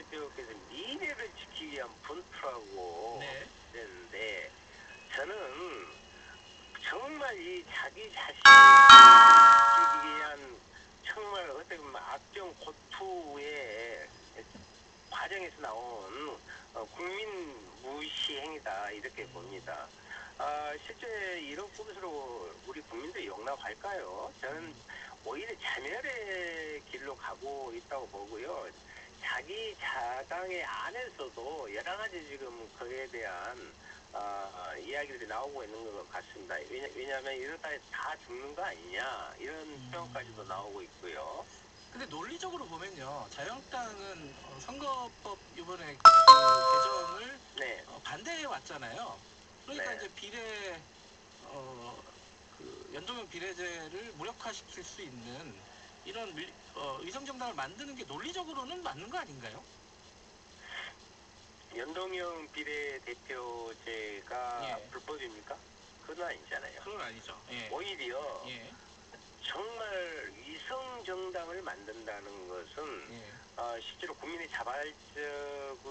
대표께서 미래를 지키기 위한 분투라고 네. 했는데 저는 정말 이 자기 자신을 지키기 위한 정말 어떻게 보면 악정 고투의 과정에서 나온 어, 국민 무시 행위다 이렇게 봅니다. 아, 실제 이런 것으로 우리 국민들이 용납할까요? 저는 오히려 자멸의 길로 가고 있다고 보고요. 자기 자당의 안에서도 여러 가지 지금 그에 대한 아, 이야기들이 나오고 있는 것 같습니다. 왜냐, 왜냐하면 이러다 다 죽는 거 아니냐 이런 음. 표현까지도 나오고 있고요. 근데 논리적으로 보면요. 자유한국당은 어, 선거법 이번에 그 개정을 네, 어, 반대해 왔잖아요. 그러니까 네. 이제 비례 어, 그 연동형 비례제를 무력화시킬 수 있는 이런 밀, 어, 위성정당을 만드는 게 논리적으로는 맞는 거 아닌가요? 연동형 비례대표제가 예. 불법입니까? 그건 아니잖아요. 그건 아니죠. 예. 오히려 예. 정말 위성 정당을 만든다는 것은 예. 어, 실제로 국민의 자발적을